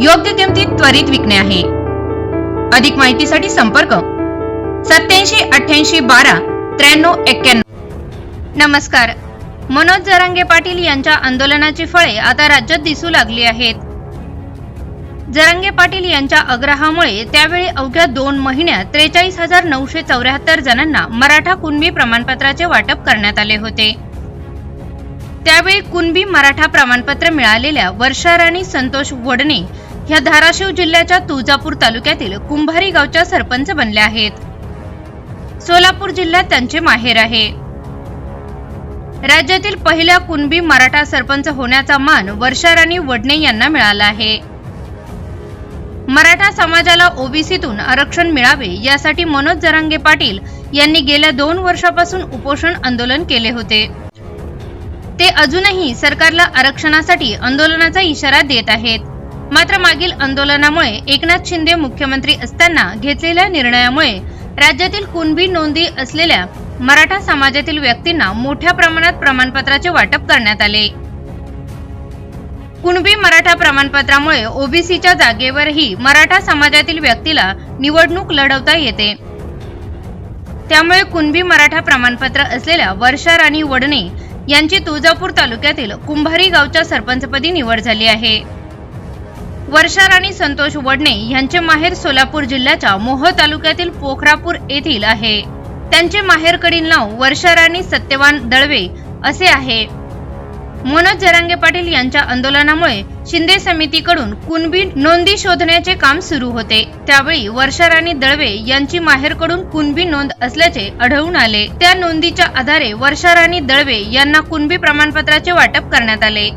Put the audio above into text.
योग्य किमतीत त्वरित विकणे आहे. अधिक माहितीसाठी संपर्क सत्याऐंशी अठ्ठ्याऐंशी बारा त्र्याण्णव एक्क्याण्णव. नमस्कार. मनोज जरांगे पाटील यांच्या आंदोलनाची फळे आता राज्यात दिसू लागली आहेत. जरांगे पाटील यांच्या आग्रहामुळे त्यावेळी अवघ्या दोन महिन्यात त्रेचाळीस हजार नऊशे चौऱ्याहत्तर जणांना मराठा कुणबी प्रमाणपत्राचे वाटप करण्यात आले होते. त्यावेळी कुणबी मराठा प्रमाणपत्र मिळालेल्या वर्षाराणी संतोष वडणे ह्या धाराशिव जिल्ह्याच्या तुळजापूर तालुक्यातील कुंभारी गावच्या सरपंच बनल्या आहेत. सोलापूर जिल्ह्यात त्यांचे माहेर आहे. राज्यातील पहिल्या कुणबी मराठा सरपंच होण्याचा मान वर्षाराणी वडणे यांना मिळाला आहे. मराठा समाजाला ओबीसीतून आरक्षण मिळावे यासाठी मनोज जरांगे पाटील यांनी गेल्या दोन वर्षापासून उपोषण आंदोलन केले होते. ते अजूनही सरकारला आरक्षणासाठी आंदोलनाचा इशारा देत आहेत. मात्र मागील आंदोलनामुळे एकनाथ शिंदे मुख्यमंत्री असताना घेतलेल्या निर्णयामुळे राज्यातील कुणबी नोंदी असलेल्या मराठा समाजातील व्यक्तींना मोठ्या प्रमाणात प्रमाणपत्राचे वाटप करण्यात आले. कुणबी मराठा प्रमाणपत्रामुळे ओबीसीच्या जागेवरही मराठा समाजातील व्यक्तीला निवडणूक लढवता येते. त्यामुळे कुणबी मराठा प्रमाणपत्र असलेल्या वर्षा राणी वडणे यांची तुळजापूर तालुक्यातील कुंभारी गावच्या सरपंचपदी निवड झाली आहे. वर्षा राणी संतोष वडणे यांचे माहेर सोलापूर जिल्ह्याच्या मोह तालुक्यातील पोखरापूर येथील आहे. त्यांचे माहेरकडील नाव वर्षा राणी सत्यवान दळवे असे आहे. मनोज जरांगे पाटील यांच्या आंदोलनामुळे शिंदे समितीकडून कुणबी नोंदी शोधण्याचे काम सुरू होते. त्यावेळी वर्षा राणी दळवे यांची माहेरकडून कुणबी नोंद असल्याचे आढळून आले. त्या नोंदीच्या आधारे वर्षा राणी दळवे यांना कुणबी प्रमाणपत्राचे वाटप करण्यात आले.